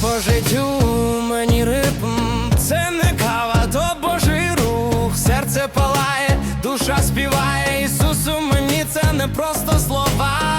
по життю мені ритм, це не кава, то божий рух, серце палає, душа співає, Ісусу мені це не просто слова.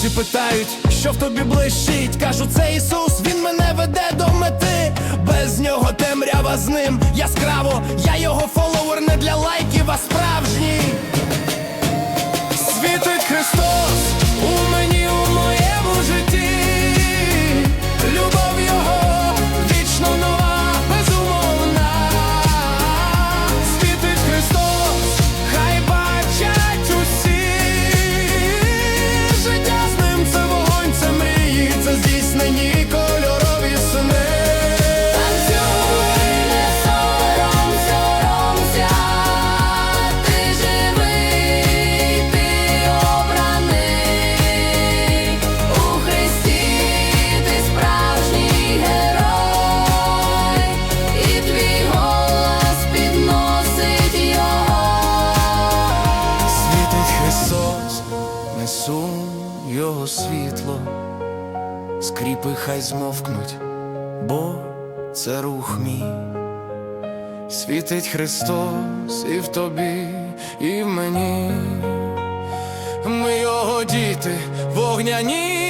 Друзі питають, що в тобі блищить. Кажу, це Ісус, Він мене веде до мети. Без нього темрява з ним яскраво. Я його фоловер не для лайків, Христос, несу Його світло, скріпи хай змовкнуть, бо це рух мій. Світить Христос і в тобі, і в мені. Ми його діти, вогняні